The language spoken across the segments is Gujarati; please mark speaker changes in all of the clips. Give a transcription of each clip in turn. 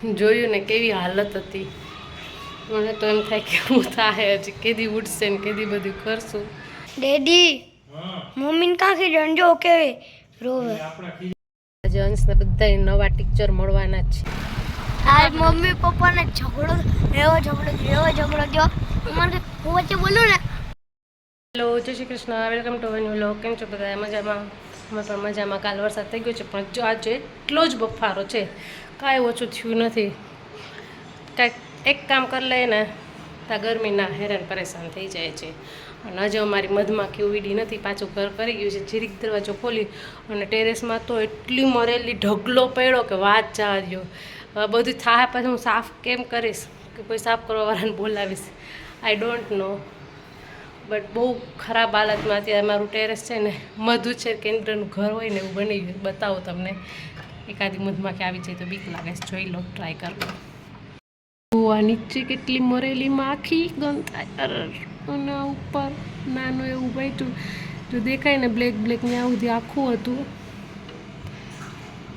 Speaker 1: જોયું ને કેવી હાલત હતી. મને તો એમ થાય કે હું થાય હજી કેદી ઉઠશે ને કેદી બધું કરશું.
Speaker 2: ડેડી મમ્મીને કાંખી રંજો કે રોવે.
Speaker 1: આજે અંશને બધા નવા ટીચર મળવાના છે.
Speaker 2: આ મમ્મી પપ્પાને ઝઘડો એવો ઝઘડો એવો ઝઘડો જો મને હું વચ્ચે બોલું ને.
Speaker 1: હેલો જય Shri Krishna. Welcome to one vlog. કેમ છો બધા? મજામાં? અમે પણ મજામાં. કાલ વરસાદ થઈ ગયો છે પણ જો આજે એટલો જ બફારો છે. કાંઈ ઓછું થયું નથી. કાંઈક એક કામ કરી લઈએ ને ત્યાં ગરમીના હેરાન પરેશાન થઈ જાય છે. અને હજુ અમારી મધમાખી ઉડી નથી, પાછું ઘર કરી ગયું છે, જીરીક દરવાજો ખોલી અને ટેરેસમાં તો એટલી મરેલી ઢગલો પડ્યો કે વાત જવા દો બધું થાય પછી હું સાફ કેમ કરીશ? કે કોઈ સાફ કરવાવાળાને બોલાવીશ? આઈ ડોન્ટ નો બટ બહુ ખરાબ હાલતમાં અત્યારે મારું ટેરેસ છે ને, મધુ છે, કેન્દ્રનું ઘર હોય ને એવું બની ગયું બતાવો તમને. એકાદી મધમાખી આવી જાય તો બીક લાગે. છે જોઈ લો ટ્રાય કરો. આ નીચે કેટલી મરેલી માખી ગંધાય. અને ઉપર નાનું એવું બેઠું. જો દેખાય ને બ્લેક બ્લેક ને આવું આખું હતું.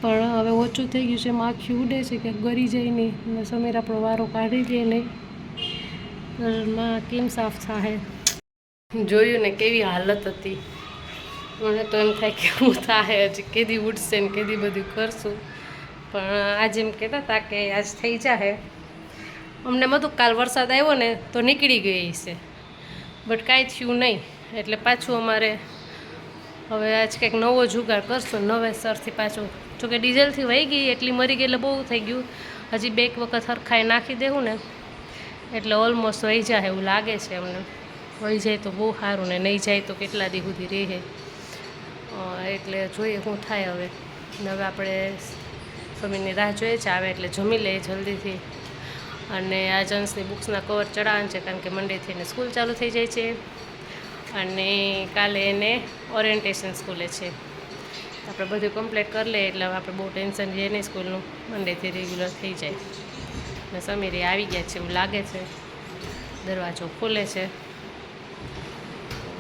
Speaker 1: પણ હવે ઓછું થઈ ગયું છે માખી ઉડે છે કે ગરી જાય નહીં. અને સમીર આપણો વારો કાઢી લે નહીં. માં કેમ સાફ થાય જોયું ને કેવી હાલત હતી. મને તો એમ થાય કે હું થાય હજી કેદી ઉઠશે ને કેદી બધું કરશું. પણ આજે એમ કહેતા હતા કે આજ થઈ જાય અમને બધું કાલ વરસાદ આવ્યો ને તો નીકળી ગઈ છે. બટ કાંઈ થયું નહીં. એટલે પાછું અમારે હવે આજ કંઈક નવો જુગાડ કરશું. નવેસરથી પાછું જોકે ડીઝલથી વહી ગઈ, એટલી મરી ગઈ એટલે બહુ થઈ ગયું. હજી બે એક વખત હરખાઈ નાખી દેવું ને, એટલે ઓલમોસ્ટ વહી જાય એવું લાગે છે અમને. વહી જાય તો બહુ સારું ને નહીં જાય તો કેટલા દી સુધી રહે. એટલે જોઈએ શું થાય હવે. હવે આપણે સ્વામીની રાહ જોઈએ છે, આવે એટલે જમી લઈએ જલ્દીથી. અને આ જન્સની બુક્સના કવર ચડાવવાનું છે, કારણ કે મંડેથી એને સ્કૂલ ચાલુ થઈ જાય છે. અને કાલે એને ઓરિએન્ટેશન સ્કૂલે છે. આપણે બધું કમ્પ્લીટ કરી લઈએ, એટલે આપણે બહુ ટેન્શન રહીએ નહીં સ્કૂલનું મંડેથી રેગ્યુલર થઈ જાય. ને સમીરે આવી ગયા છે, એવું લાગે છે. દરવાજો ખુલે છે.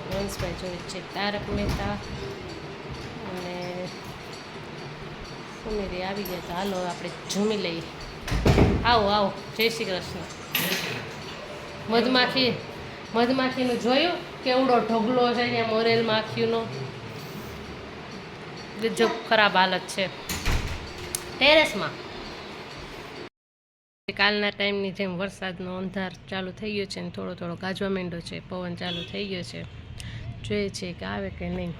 Speaker 1: વંશભાઈ જોઈએ છે, તારક મહેતા અને સમીરે આવી ગયા તો હાલો, આપણે જમી લઈએ. આવો આવો. જય શ્રી કૃષ્ણ. મધમાખી, મધમાખીનું જોયું? કેવડો ઢગલો છે અહીંયા મોરેલ માખીનો? જો ખરાબ હાલત છે. ટેરેસમાં. કાલના ટાઈમની જેમ વરસાદનો અંધાર ચાલુ થઈ ગયો છે ને થોડો થોડો ગાજવા માંડ્યો છે. પવન ચાલુ થઈ ગયો છે. જોઈએ છે કે આવે કે નહીં.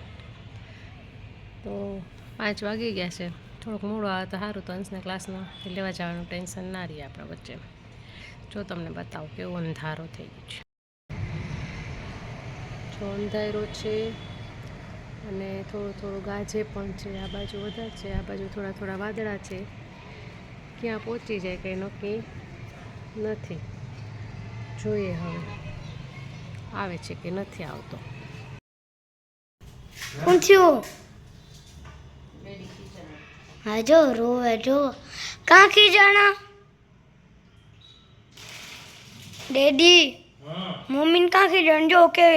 Speaker 1: તો પાંચ વાગી ગયા છે. થોડોક મોડો આવે તો સારું, તો અંશના ક્લાસમાં લેવા જવાનું ટેન્શન ના રહે આપણા વચ્ચે. જો તમને બતાવું કેવો અંધારો થઈ ગયો છે. જો અંધારો છે અને થોડું થોડું ગાજે પણ છે. આ બાજુ વધારે છે, આ બાજુ થોડા થોડા વાદળા છે. ક્યાં પહોંચી જાય કંઈ નક્કી નથી. જોઈએ હવે. આવે છે કે નથી આવતો.
Speaker 2: શું થયું? હા જો રોવે જો. કાંખી જાણા. ડેડી મમ્મીને કાંખી રંજો કે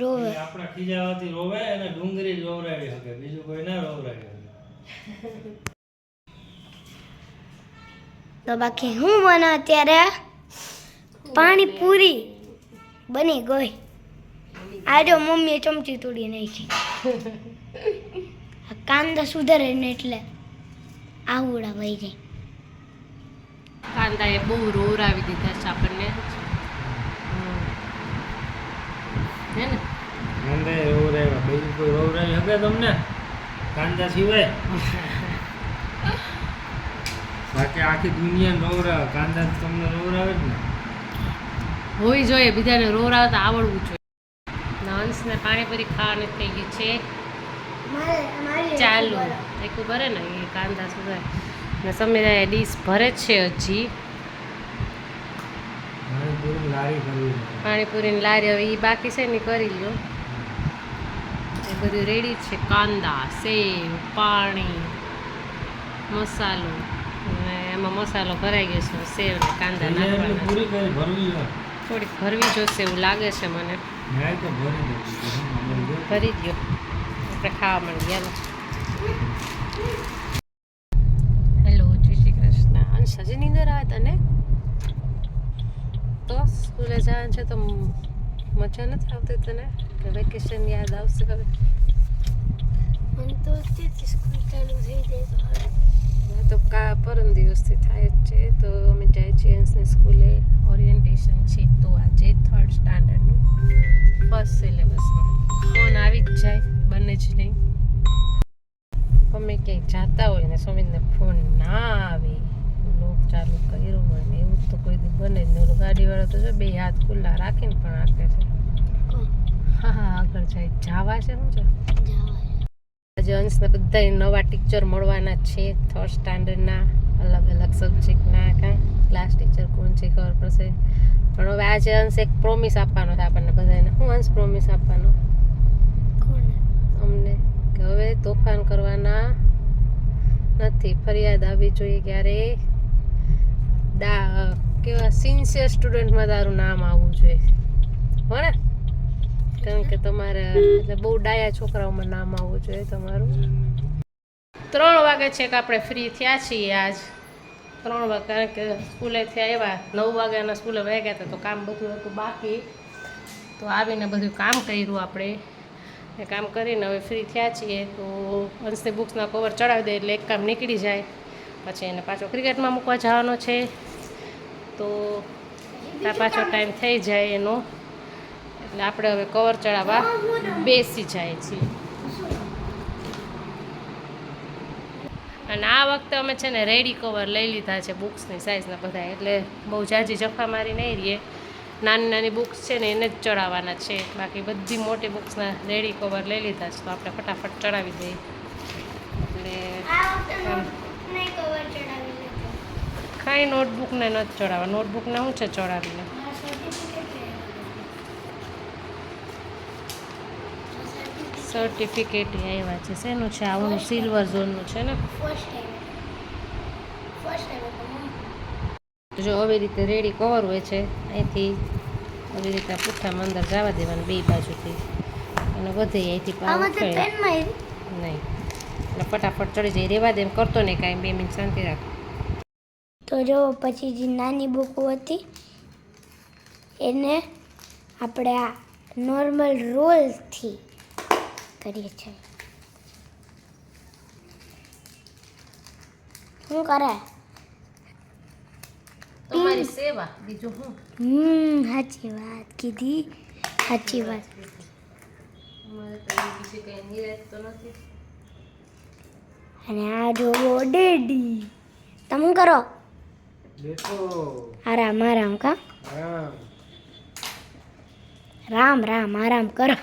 Speaker 2: રોવે.
Speaker 3: આપણા ખીજાવાથી રોવે અને ડુંગળી રોવરાવી શકે. બીજું કોઈ ના રોવરાવી
Speaker 2: તો બાકી હું બના અત્યારે? પાણી પૂરી બની ગઈ. આ જો મમ્મીએ ચમચી તોડી નાખી. કાંદા સુધારે ને એટલે. આવડા વહી જાય.
Speaker 1: કાંદાએ બહુ રોવરાવી દીધા છે આપણને. હે ને?
Speaker 3: કાંદા આવ્યા બીજું કોઈ રોવરાવી શકે તમને? કાંદા સિવાય? બાકી આખી દુનિયા રોર આવે. કાંદા તો તમને રોવરાવે જ ને.
Speaker 1: હોવી જોઈએ બીજાને રોવરાવતા આવડવું જોઈએ. ના અંશને પાણીપુરી ખાવાની થઈ ગઈ છે. ચાલુ. એક ભરે ને એ કાંદા સુધારે ને સમીર ડીશ ભરે છે હજી. પાણીપુરીની લારી હવે એ બાકી છે ને કરી લો એ બધું રેડી છે. કાંદા સેવ પાણી મસાલો. અને એમાં મસાલો ભરાઈ ગયો છે. સેવ ને કાંદા નાખવાના થોડીક ભરવી જોશે એવું લાગે છે મને.
Speaker 3: ભરી
Speaker 1: દો આપણે ખાવા મળી હાલો. હેલો જય શ્રી કૃષ્ણ. અંશની નીંદર આવે તને? તો સ્કૂલે જવાનું છે તો મજા નથી આવતી તને? કે વેકેશન યાદ આવશે હવે?
Speaker 2: મને તો અત્યારથી સ્કૂલ ચાલુ થઈ જાય તો સારું.
Speaker 1: તો કા પરમ દિવસથી થાય જ છે. તો અમે જાય છીએ સ્કૂલે. ઓરિએન્ટેશન છે તો આજે થર્ડ સ્ટાન્ડર્ડનું ફર્સ્ટ સિલેબસનું ફોન આવી જ જાય બને જ નહીં. અમે ક્યાંય જાતા હોય ને સુમિતને ફોન ના આવે લોક ચાલુ કર્યો હોય ને એવું તો કોઈ દી બને જ નહીં ગાડીવાળો તો જો બે હાથ ખુલ્લા રાખીને પણ આપે છે? હા હા આગળ જાય જાવા છે શું છે આજે અંશને બધા નવા ટીચર મળવાના છે થર્ડ સ્ટાન્ડર્ડના અલગ અલગ સબ્જેક્ટના કાં ક્લાસ ટીચર કોણ? છે ખબર પડશે પણ હવે આજે અંશ એક પ્રોમિસ આપવાનો છે આપણને બધાને હું અંશ પ્રોમિસ આપવાનો અમને કે હવે તોફાન નથી ફરિયાદ આવી જોઈએ ક્યારે? દા કેવા સિન્સિયર સ્ટુડન્ટમાં તારું નામ આવવું જોઈએ. હો ને? કારણ કે તમારે, એટલે બહુ ડાયા છોકરાઓમાં નામ આવવું જોઈએ તમારું. ત્રણ વાગે છે કે આપણે ફ્રી થયા છીએ આજ. ત્રણ વાગે, કારણ કે સ્કૂલેથી આવ્યા નવ વાગ્યાના સ્કૂલે વહી ગયા હતા, તો કામ બધું હતું બાકી. તો આવીને બધું કામ કર્યું આપણે. એ કામ કરીને હવે ફ્રી થયા છીએ, તો અંશની બુક્સના કવર ચડાવી દે એટલે એક કામ નીકળી જાય. પછી એને પાછો ક્રિકેટમાં મૂકવા જવાનો છે. તો પાછો ટાઈમ થઈ જાય એનો. એટલે આપણે હવે કવર ચડાવવા બેસી જાય છીએ. અને આ વખતે અમે છે ને રેડી કવર લઈ લીધા છે બુક્સની સાઇઝના બધા, એટલે બહુ જાજી જફા મારી નહીં રહીએ. નાની નાની બુક્સ છે ને એને જ ચડાવવાના છે. બાકી બધી મોટી બુક્સના રેડી કવર લઈ લીધા છે. તો આપણે ફટાફટ ચડાવી દઈએ. એટલે કાંઈ નોટબુકને નથી ચડાવવા. નોટબુકને શું છે ચડાવીને?
Speaker 2: સર્ટિફિકેટ
Speaker 1: સર્ટિફિકેટ આવ્યા છે. શેનું છે? આવું સિલ્વર ઝોનનું છે ને?
Speaker 2: ફર્સ્ટ ટાઈમ ફર્સ્ટ ટાઈમ
Speaker 1: જો આવી રીતે રેડી કવર હોય છે અહીંથી આવી રીતે પુઠ્ઠામાં અંદર જવા દેવાનું બે બાજુથી. અને વધે અહીંથી નહીં. એટલે ફટાફટ ચડી જાય. રેવા દે એમ કરતો નહીં કાંઈ. બે મિનિટ શાંતિ રાખ.
Speaker 2: તો જો પછી જે નાની બુકો હતી એને આપણે આ નોર્મલ રોલથી કરીએ છીએ. શું કરે?
Speaker 1: તમારી સેવા બીજું હું
Speaker 2: હમ સાચી વાત કીધી સાચી વાત.
Speaker 1: અમારે તો બીજી કંઈ નિરાશ તો નથી.
Speaker 2: અને આ જોવો ડેડી. તમે કરો.
Speaker 3: બેઠો.
Speaker 2: આરામ આરામ કા?
Speaker 3: આરામ.
Speaker 2: રામ રામ આરામ કરો.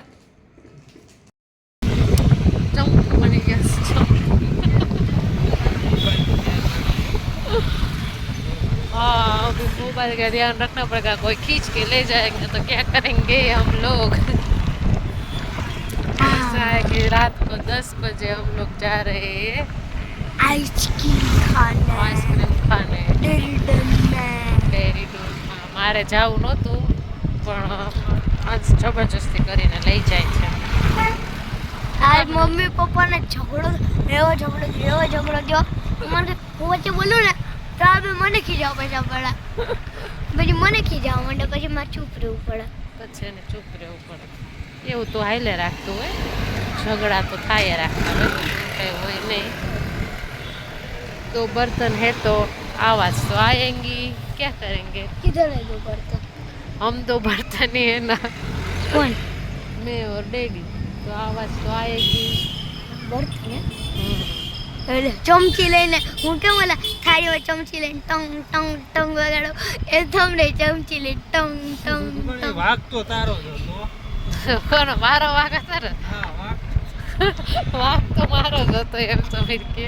Speaker 1: अभी मोबाइल का ध्यान रखना पड़ेगा कोई खींच के ले जाएंगे तो क्या करेंगे हम लोग ऐसा है कि रात को दस बजे हम लोग जा रहे हैं
Speaker 2: આઈસ્ક્રીમ ખાને
Speaker 1: આઈસ્ક્રીમ ખાને
Speaker 2: દિલડન
Speaker 1: ડેરી ડૂરમાં મારે જવું નહોતું પણ અંશ જબરજસ્તી કરીને લઈ જાય છે
Speaker 2: આજ મમ્મી પપ્પાને ઝઘડો એવો ઝઘડો એવો ઝઘડો થયો મને હું વચ્ચે બોલું ને તો આ બે મને ખીજાવ પૈસા પડે પછી મને ખીજાવા માંડે પછી મારે ચૂપ રહેવું પડે.
Speaker 1: તો છે ચૂપ રહેવું પડે. એવું તો હાલે રાખતું હોય. ઝઘડા તો થાય રાખતા હોય કંઈ હોય નહીં. તો બર્તન હે તો આવાજ તો આયેંગી. ક્યાં
Speaker 2: કરેંગે? કિધર હે તો
Speaker 1: બર્તન. હમ તો બર્તન હે ના.
Speaker 2: કોણ?
Speaker 1: મેં ઓર ડેડી. તો આવાજ તો આયેગી.
Speaker 2: બર્તન હે? ચમચી લઈને હું કેમ ઓલા થાળીમાં ચમચી લઈને ટંગ ટંગ ટંગ વગાડો? એ થમને ચમચી લઈને ટંગ ટંગ ટંગ.
Speaker 3: વાગતો તારો હતો
Speaker 1: કોનો મારો વાગ
Speaker 3: તારો વાઘ
Speaker 1: વાગ તો મારો જ હતો એમ સમીર કે.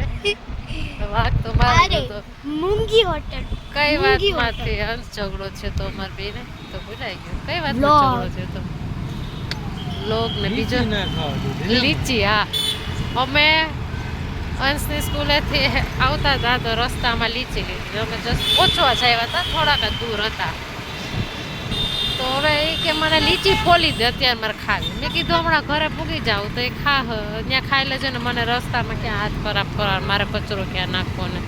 Speaker 1: વાગ તો મારો જ હતો.
Speaker 2: મૂંગી હોટલ.
Speaker 1: કઈ વાતમાંથી અંશ ઝઘડો છે તો અમાર બેને? તો ભૂલાઈ ગયો. કઈ વાતનો
Speaker 2: લોક.
Speaker 1: ઝઘડો છે તો? લોક ને બીજો.
Speaker 3: લીચી
Speaker 1: હા. અમે અંશની સ્કૂલેથી આવતા હતા તો રસ્તામાં લીચી લીધી. અમે જસ્ટ ઓછવા જાય હતા થોડાક દૂર હતા. તો હવે એ કે મને લીચી ફોલી દે અત્યારે મારે ખાવી. મેં કીધું હમણાં ઘરે પૂગી જાઉં તો એ ખા હ. ત્યાં ખાઈ લેજો ને મને રસ્તામાં ક્યાં હાથ ખરાબ કરવા મારે કચરો ક્યાં નાખવો ને.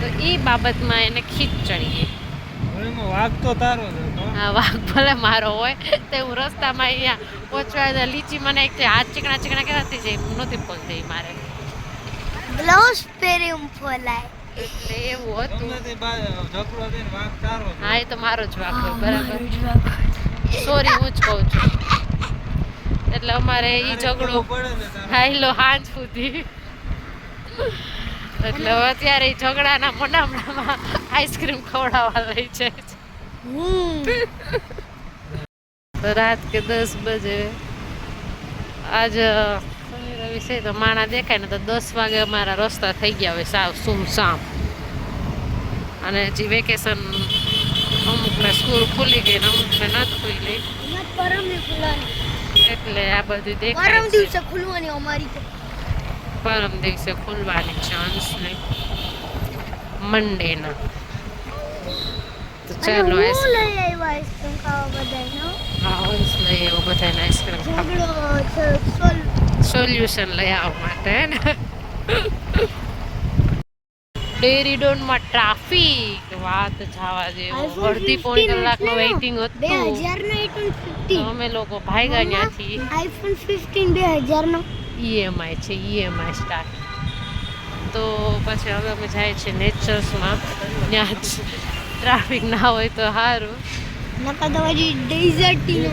Speaker 1: તો એ બાબતમાં એને ખીચ
Speaker 3: એમાં વાઘ તો તારો
Speaker 1: હા વાઘ ભલે મારો હોય તો હું રસ્તામાં અહીંયા પહોંચવા લીચી મને એક હાથ ચીકણા ચીકણા કહેવાતી જાય નહોતી પહોંચતી મારે.
Speaker 2: બ્લાઉઝ પહેરી હું ફોલાય
Speaker 1: એટલે એવું હતું. હા એ તો મારો જ વાંક હોય બરાબર. સોરી હું જ કહું છું. એટલે અમારે એ ઝઘડો હાઈલો હાંજ સુધી. એટલે અત્યારે ઈ ઝઘડાના મોઢામણામાં આઈસ્ક્રીમ ખવડાવવા લઈ છે.
Speaker 2: હમ.
Speaker 1: રાત કે દસ બજે. આજ છે તો માણા દેખાય ને તો દસ વાગે અમારા રસ્તા થઈ ગયા હોય સાવ સુમસામ અને હજી વેકેશન અમુકને સ્કૂલ ખુલી ગઈ ને અમુકને નથી ખુલી. એટલે આ બધું દેખાય
Speaker 2: પરમ દિવસે ખુલવાની અમારી
Speaker 1: પરમ દિવસે ખુલવાની ચાન્સ ને મંડેના તો ચાલો આઈસ્ક્રીમ
Speaker 2: ખાવા બધાનો
Speaker 1: હા. લઈ આવ્યો બધાને આઈસ્ક્રીમ ખાવા. સોલ્યુશન લઈ આવવા માટે હે ને? ડેરી ડોનમાં ટ્રાફિક વાત જવા જેવું. અડધી પોણી
Speaker 2: 15
Speaker 1: કલાકનું વેઇટિંગ હતું.
Speaker 2: હજાર નો આઈફોન
Speaker 1: તો
Speaker 2: ફિફ્ટીન
Speaker 1: અમે લોકો ભાગ્યા ત્યાંથી.
Speaker 2: આઈફોન ફિફ્ટીન બે હજાર નો
Speaker 1: ઈએમઆઈ છે ઈએમઆઈ સ્ટાર્ટ તો પછી હવે અમે જાય છે નેચર્સમાં ત્યાં ટ્રાફિક ના હોય તો સારું.
Speaker 2: નકા તો હજી ડેઝર્ટીનો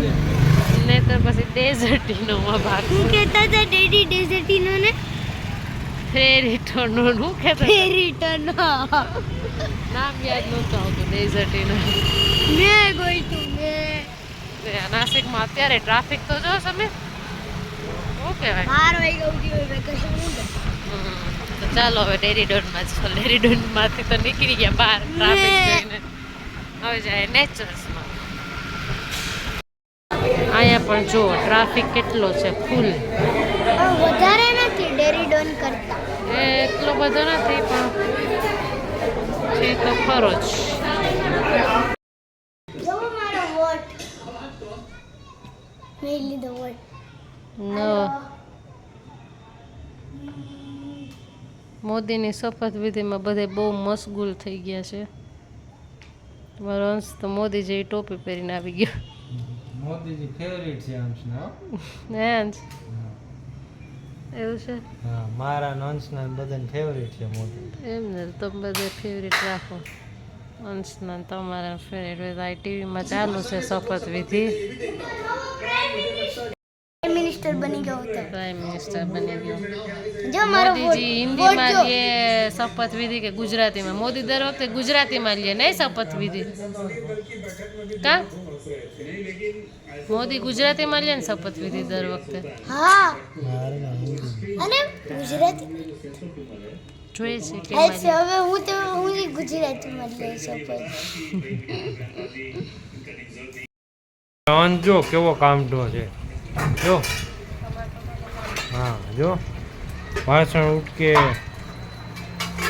Speaker 1: નહીં તો પછી ડેઝર્ટીનોમાં ભાગ
Speaker 2: હું કહેતા હતા ડેડી ડેઝર્ટીનો ને
Speaker 1: ફેરીટોનો નું કે
Speaker 2: ફેરીટનો
Speaker 1: નામ યાદ નહોતું આવતું ડેઝર્ટીનો.
Speaker 2: મેં ગઈ તું મેં.
Speaker 1: નાસિકમાં અત્યારે ટ્રાફિક તો જો તમે. શું કહેવાય?
Speaker 2: બાર વાગી ગયું વેકેશન હું
Speaker 1: તો ચાલો હવે ડેરી ડોનમાં છો ડેરી ડોનમાંથી તો નીકળી ગયા બહાર ટ્રાફિક
Speaker 2: ને.
Speaker 1: જોઈને. હવે જાય નેચર્સમાં અહીંયા પણ જુઓ ટ્રાફિક કેટલો છે ફૂલ
Speaker 2: વધારે નથી ડેરી ડોન કરતા.
Speaker 1: એ એટલો બધો નથી પણ છે તો ખરો જ.
Speaker 2: જો
Speaker 1: મોદીની શપથવિધિમાં બધે બહુ મશગુલ થઈ ગયા છે. મારો અંશ તો મોદી જેવી ટોપી પહેરીને આવી ગયો.
Speaker 3: મોદીજી ફેવરિટ છે અંશના
Speaker 1: અંશ એવું છે?
Speaker 3: હા મારા અંશના ને બધાને ફેવરિટ છે મોદી.
Speaker 1: એમ ને તમે બધે ફેવરિટ રાખો. અંશના ને તમારા ફેવરેટ હોય આ ટીવીમાં ચાલુ છે શપથ
Speaker 2: વિધિ. મિનિસ્ટર બની ગયો હતો
Speaker 1: પ્રાઇમ મિનિસ્ટર બની ગયો.
Speaker 2: જો મારો
Speaker 1: મોદીજી હિન્દીમાં
Speaker 2: જો.
Speaker 1: શપથ વિધિ કે ગુજરાતીમાં. મોદી દર વખતે ગુજરાતીમાં લે નહીં શપથવિધિ કા? મોદી ગુજરાતીમાં લે ને શપથવિધિ દર વખતે?
Speaker 2: હા.
Speaker 3: મારે ના હિન્દી
Speaker 2: અને ગુજરાતી
Speaker 1: જોઈએ છે કે
Speaker 2: હવે હું તો હું ગુજરાતીમાં લઈ શકું.
Speaker 3: અંશ જો કેવો કામઢો છે. જો. હા જો. વાસણ ઉટકે.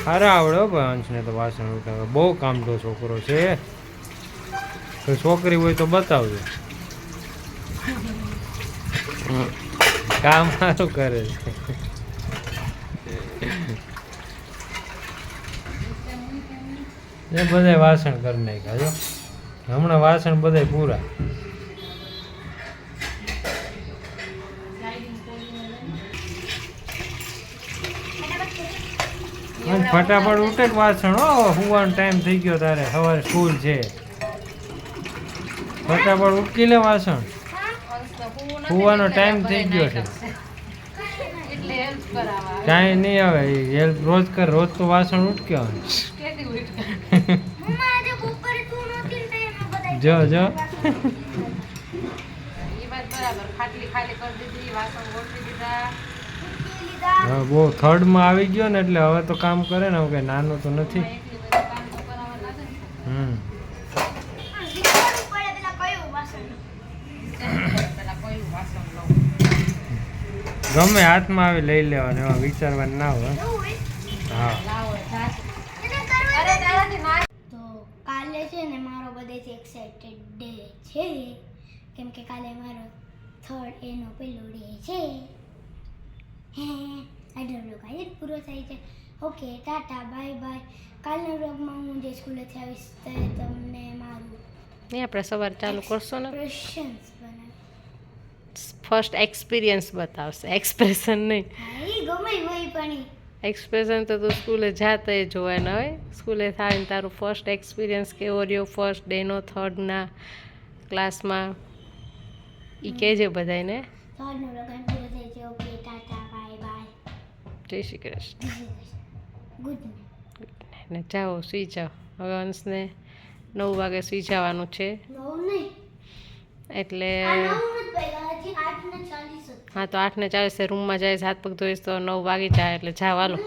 Speaker 3: અરે આવડે અંશને તો વાસણ ઉટકે બહુ કામઢો છોકરો છે. છોકરી હોય તો બતાવજો. કામ સારું કરે છે. એ બધા વાસણ કરી નાખ્યા, જો. હમણાં વાસણ બધા પૂરા. ફટાફટ ઉઠે વાસણ, હો, હુવાનો ટાઈમ થઈ ગયો તારે. સવારે સ્કૂલ છે. ફટાફટ ઉટકી લે વાસણ. હુવાનો ટાઈમ થઈ ગયો છે. કાંઈ નહીં આવે હેલ્પ રોજ કર રોજ તો વાસણ ઉટકે આવે
Speaker 1: કેદી ઉઠ
Speaker 2: મમ્મા આજે બપોરે તું નહોતી ને તો એમાં બધા
Speaker 3: જો જો.
Speaker 1: એ વાત બરાબર. ખાટલી ખાલી કરી દીધી વાસણ ગોઠવી દીધા.
Speaker 2: ઉઠી લીધા.
Speaker 3: હા બહુ થર્ડમાં આવી ગયો ને એટલે હવે તો કામ કરે ને હવે કઈ નાનો તો નથી
Speaker 1: એટલી બધી કામ તો કરાવવા લાગે ને.
Speaker 3: હમ
Speaker 2: વિચારવું પડે પેલા કયું વાસણ
Speaker 1: પેલા કોઈ વાસણ લઉં
Speaker 3: ગમે હાથમાં આવી લઈ લેવાનું એવા વિચારવાનું ના હોય. હા.
Speaker 2: તો કાલે છે ને મારો બધેથી એક્સાઇટેડ ડે છે. કેમ કે કાલે મારો થર્ડ એનો પહેલો ડે છે. હે આઈ ડોન્ટ નો કાલે જ પૂરો થાય છે. ઓકે ટાટા બાય બાય કાલના વ્લોગમાં હું જે સ્કૂલેથી આવીશ તે તમને મારું
Speaker 1: નહીં આપણે સવારે ચાલુ કરશો ને?
Speaker 2: ક્વેશ્ચન્સ
Speaker 1: ફર્સ્ટ એક્સપિરિયન્સ બતાવશે. એક્સપ્રેશન નહીં. એક્સપ્રેશન તો તું સ્કૂલે જાતે જોવાના હોય. સ્કૂલે થાય ને તારું ફર્સ્ટ એક્સપિરિયન્સ કેવો રહ્યો? ફર્સ્ટ ડેનો થર્ડના ક્લાસમાં એ કહેજે બધાને જય શ્રી કૃષ્ણ. ને જાઓ સુઈ જાઓ. હવે અંશને નવ વાગે સુઈ જવાનું છે. એટલે
Speaker 2: હજી આઠ ને ચાલીસ
Speaker 1: હા તો ચાલીસે રૂમમાં જાય હાથ પગ ધોઈશ તો નવ વાગી જાય એટલે જાવ હાલો